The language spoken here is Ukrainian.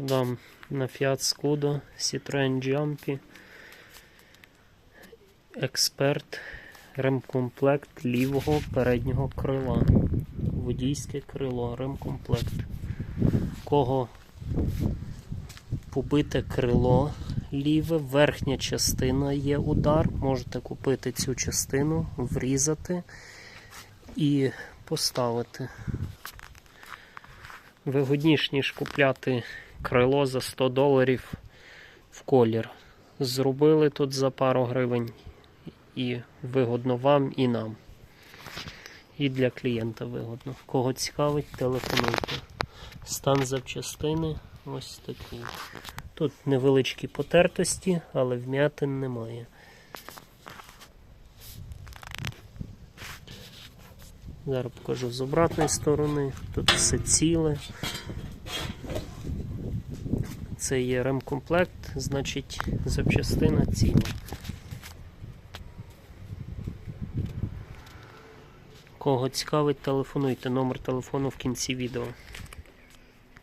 ходам на Fiat Scudo, Citroen Jumpy, Експерт, ремкомплект лівого переднього крила. Водійське крило, ремкомплект. Кого побите крило ліве, верхня частина є удар. Можете купити цю частину, врізати і поставити. Вигодніше, ніж купляти крило за 100 доларів в колір. Зробили тут за пару гривень і вигодно вам і нам. І для клієнта вигодно. Кого цікавить, телефонуйте. Стан запчастини ось такий. Тут невеличкі потертості, але вмятин немає. Зараз покажу з обратної сторони. Тут все ціле. Це є ремкомплект, значить запчастина ціла. Кого цікавить, телефонуйте. Номер телефону в кінці відео.